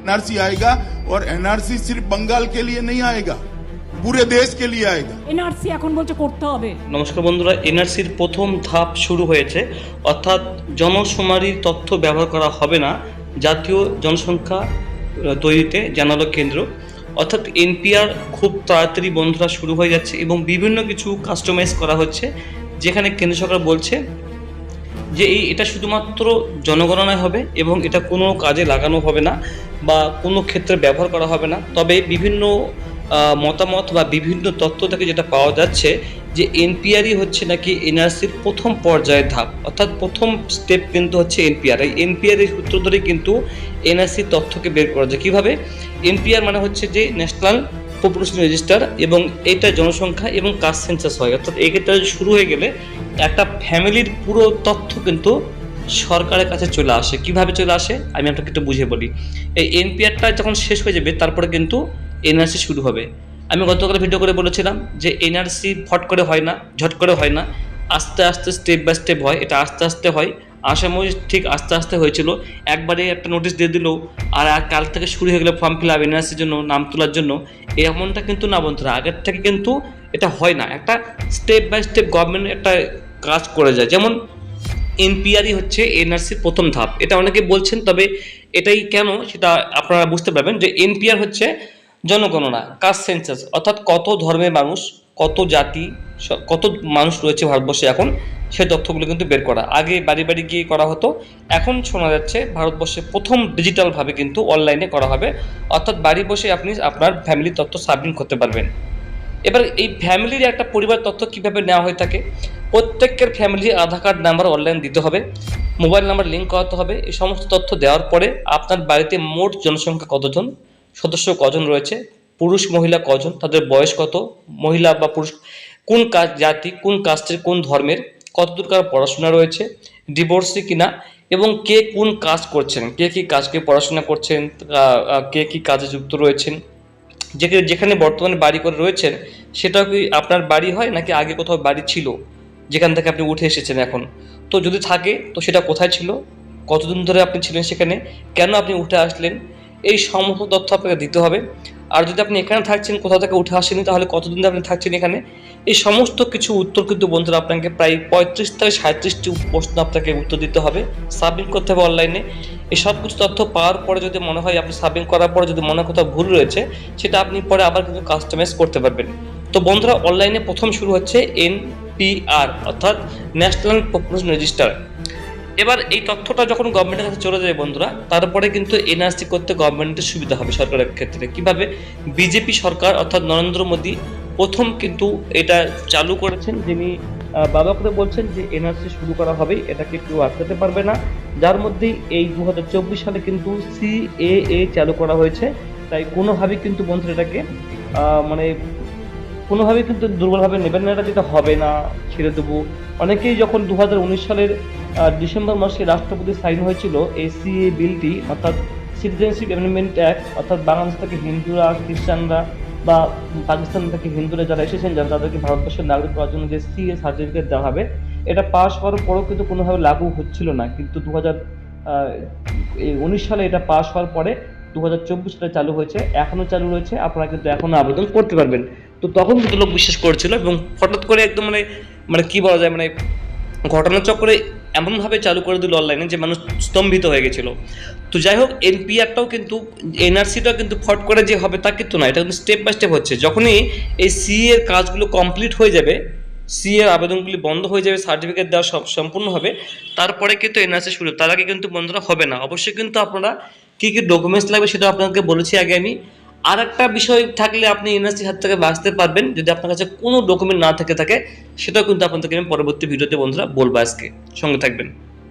NRC आएगा और NRC सिर्फ बंगाल के लिए नहीं आएगा पूरे देश के लिए आएगा এনআরসি এখন বলছে করতে হবে নমস্কার বন্ধুরা এনআরসির প্রথম ধাপ শুরু হয়েছে অর্থাৎ জনশুমারির তথ্য ব্যবহার করা হবে না জাতীয় জনসংখ্যা আহ, তৈরিতে জানালো কেন্দ্র অর্থাৎ এনপিআর খুব তাড়াতাড়ি বন্ধুরা শুরু হয়ে যাচ্ছে এবং বিভিন্ন কিছু কাস্টমাইজ করা হচ্ছে যেখানে কেন্দ্র সরকার বলছে যে এই, এটা শুধুমাত্র জনগণনায় হবে এবং এটা কোনো কাজে লাগানো হবে না বা কোনো ক্ষেত্রে ব্যবহার করা হবে না। তবে বিভিন্ন মতামত বা বিভিন্ন তথ্য থেকে যেটা পাওয়া যাচ্ছে যে এনপিআরই হচ্ছে নাকি এনআরসির প্রথম পর্যায়ের ধাপ। অর্থাৎ প্রথম স্টেপ কিন্তু হচ্ছে এনপিআর। এই এনপিআর এর সূত্র ধরে কিন্তু এনআরসির তথ্যকে বের করা যায়। কীভাবে? এনপিআর মানে হচ্ছে যে ন্যাশনাল পপুলেশন রেজিস্টার এবং এটা জনসংখ্যা এবং কাস্ট সেন্সাস হয়। অর্থাৎ এক্ষেত্রে শুরু হয়ে গেলে একটা ফ্যামিলির পুরো তথ্য কিন্তু সরকারের কাছে চলে আসে। কীভাবে চলে আসে? আমি আপনাকে একটু বুঝে বলি। এই এনপিআরটা যখন শেষ হয়ে যাবে, তারপরে কিন্তু এনআরসি শুরু হবে। আমি গতকাল ভিডিও করে বলেছিলাম যে এনআরসি ফট করে হয় না, ঝট করে হয় না। আস্তে আস্তে স্টেপ বাই স্টেপ হয়। এটা আস্তে আস্তে হয়। আসামও ঠিক আস্তে আস্তে হয়েছিল। একবারে একটা নোটিশ দিয়ে দিল, আর কাল থেকে শুরু হয়ে গেলো ফর্ম ফিল আপ এনআরসির জন্য, নাম তোলার জন্য। এমনটা কিন্তু না বন্ধুরা। আগের থেকে কিন্তু এটা হয় না। একটা স্টেপ বাই স্টেপ গভর্নমেন্ট একটা কাজ করে যায়। যেমন এনপিআরই হচ্ছে এনআরসির প্রথম ধাপ। এটা অনেকে বলছেন, তবে এটাই কেন সেটা আপনারা বুঝতে পারবেন যে এনপিআর হচ্ছে জনগণনা কাস্ট সেন্সাস অর্থাৎ কত ধর্মের মানুষ, কত জাতি, স- কত মানুষ রয়েছে ভারতবর্ষে এখন, সেই তথ্যগুলো কিন্তু বের করা। আগে বাড়ি বাড়ি গিয়ে করা হতো, এখন শোনা যাচ্ছে ভারতবর্ষে প্রথম ডিজিটালভাবে কিন্তু অনলাইনে করা হবে। অর্থাৎ বাড়ি বসে আপনি আপনার ফ্যামিলির তথ্য সাবমিট করতে পারবেন। এবার এই ফ্যামিলির একটা পরিবার তথ্য কীভাবে নেওয়া হয়ে থাকে? প্রত্যেকের ফ্যামিলির আধার কার্ড নাম্বার অনলাইন দিতে হবে, মোবাইল নাম্বার লিঙ্ক করাতে হবে। এই সমস্ত তথ্য দেওয়ার পরে আপনার বাড়িতে মোট জনসংখ্যা কতজন? সদস্য কজন রয়েছে? পুরুষ, মহিলা কজন? তাদের বয়স কত? মহিলা বা পুরুষ, কোন কাজ, জাতি, কোন কাস্টের, কোন ধর্মের? কতদূর কার পড়াশোনা রয়েছে? ডিভোর্সি কিনা? এবং কে কোন কাজ করছেন? কে কী কাজকে পড়াশোনা করছেন? কে কী কাজে যুক্ত রয়েছেন? যেখানে যেখানে বর্তমানে বাড়ি করে রয়েছেন, সেটা কি আপনার বাড়ি হয় নাকি আগে কোথাও বাড়ি ছিল, যেখান থেকে আপনি উঠে এসেছেন এখন? তো যদি থাকে, তো সেটা কোথায় ছিল? কতদিন ধরে আপনি ছিলেন সেখানে? কেন আপনি উঠে আসলেন? এই সমস্ত তথ্য আপনাকে দিতে হবে। আর যদি আপনি এখানে থাকছেন, কোথাও থেকে উঠে আসেনি তাহলে কতদিন আপনি থাকছেন এখানে? এই সমস্ত কিছু উত্তর কিন্তু বন্ধুরা আপনাকে প্রায় পঁয়ত্রিশ থেকে সাঁত্রিশটি প্রশ্ন আপনাকে উত্তর দিতে হবে। সাবমিট করতে হবে অনলাইনে। এই সব কিছু তথ্য পাওয়ার পরে যদি মনে হয় আপনি সাবমিট করার পরে যদি মনে কোথাও ভুল রয়েছে, সেটা আপনি পরে আবার কিন্তু কাস্টমাইজ করতে পারবেন। তো বন্ধুরা অনলাইনে প্রথম শুরু হচ্ছে এনপিআর অর্থাৎ ন্যাশনাল পপুলেশন রেজিস্টার এবার এই তথ্যটা যখন গভর্নমেন্টের কাছে চলে যায় বন্ধুরা, তারপরে কিন্তু এনআরসি করতে গভর্নমেন্টের সুবিধা হবে সরকারের ক্ষেত্রে। কীভাবে? বিজেপি সরকার, অর্থাৎ নরেন্দ্র মোদী প্রথম কিন্তু এটা চালু করেছেন, যিনি আহ, বাবা করে বলছেন যে এনআরসি শুরু করা হবে এটাকে কেউ আটকাতে পারবে না। যার মধ্যে এই দু হাজার চব্বিশ সালে কিন্তু সিএএ চালু করা হয়েছে তাই কোনোভাবেই কিন্তু বন্ধুরা এটাকে মানে কোনোভাবেই কিন্তু দুর্বলভাবে নেবেন না এটা যেটা হবে না ছেড়ে দেবো। অনেকেই যখন দু হাজার উনিশ সালের ডিসেম্বর মাসে রাষ্ট্রপতি সাইন হয়েছিল এই সিএ বিলটি অর্থাৎ সিটিজেনশিপ অ্যামেন্ডমেন্ট অ্যাক্ট অর্থাৎ বাংলাদেশ থেকে হিন্দুরা খ্রিস্টানরা বা পাকিস্তান থেকে হিন্দুরা যারা এসেছেন, যারা তাদেরকে ভারতবর্ষের নাগরিক করার জন্য যে সিএ সার্টিফিকেট দেওয়া হবে, এটা পাস হওয়ার পরেও কিন্তু কোনোভাবে লাগু হচ্ছিল না। কিন্তু দু হাজার উনিশ সালে এটা পাস হওয়ার পরে দু হাজার চব্বিশ সালে চালু হয়েছে, এখনও চালু রয়েছে, আপনারা কিন্তু এখনও আবেদন করতে পারবেন। তো তখন কিন্তু লোক বিশ্বাস করেছিল এবং হঠাৎ করে একদম মানে মানে কি বলা যায় মানে ঘটনাচক্রে এমনভাবে চালু করে দিল অনলাইনে যে মানুষ স্তম্ভিত হয়ে গেছিল। তো যাই হোক এনপিআরটাও কিন্তু এনআরসিটাও কিন্তু ফট করে যে হবে তা কিন্তু না এটা কিন্তু স্টেপ বাই স্টেপ হচ্ছে। যখনই এই সি এর কাজগুলো কমপ্লিট হয়ে যাবে সি এর আবেদনগুলি বন্ধ হয়ে যাবে সার্টিফিকেট দেওয়া সব সম্পূর্ণ হবে, তারপরে কিন্তু এনআরসি শুরু তার আগে কিন্তু বন্ধটা হবে না। অবশ্যই কিন্তু আপনারা কী কী ডকুমেন্টস লাগবে সেটা আপনাকে বলেছি আগে আমি। আর একটা বিষয় থাকলে আপনি ইউনিভার্সিটির হাত থেকে বাঁচতে পারবেন। যদি আপনার কাছে কোনো ডকুমেন্ট না থেকে, থাকে, সেটাও কিন্তু আপনাদেরকে আমি পরবর্তী ভিডিওতে বন্ধুরা বলব আজকে। সঙ্গে থাকবেন।